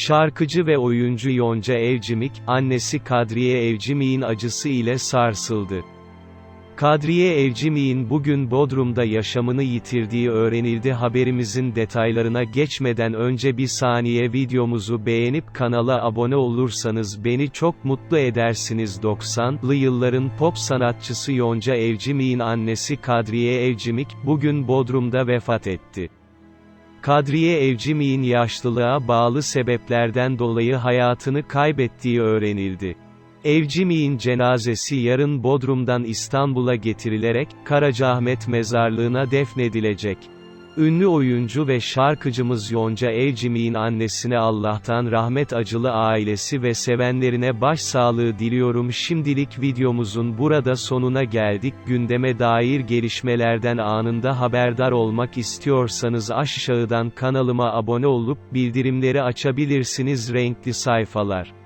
Şarkıcı ve oyuncu Yonca Evcimik, annesi Kadriye Evcimik'in acısı ile sarsıldı. Kadriye Evcimik'in bugün Bodrum'da yaşamını yitirdiği öğrenildi haberimizin detaylarına geçmeden önce bir saniye videomuzu beğenip kanala abone olursanız beni çok mutlu edersiniz 90'lı yılların pop sanatçısı Yonca Evcimik'in annesi Kadriye Evcimik, bugün Bodrum'da vefat etti. Kadriye Evcimik'in yaşlılığa bağlı sebeplerden dolayı hayatını kaybettiği öğrenildi. Evcimik'in cenazesi yarın Bodrum'dan İstanbul'a getirilerek, Karacaahmet Mezarlığı'na defnedilecek. Ünlü oyuncu ve şarkıcımız Yonca Evcimik'in annesine Allah'tan rahmet acılı ailesi ve sevenlerine başsağlığı diliyorum. Şimdilik videomuzun burada sonuna geldik. Gündeme dair gelişmelerden anında haberdar olmak istiyorsanız aşağıdan kanalıma abone olup bildirimleri açabilirsiniz. Renkli sayfalar.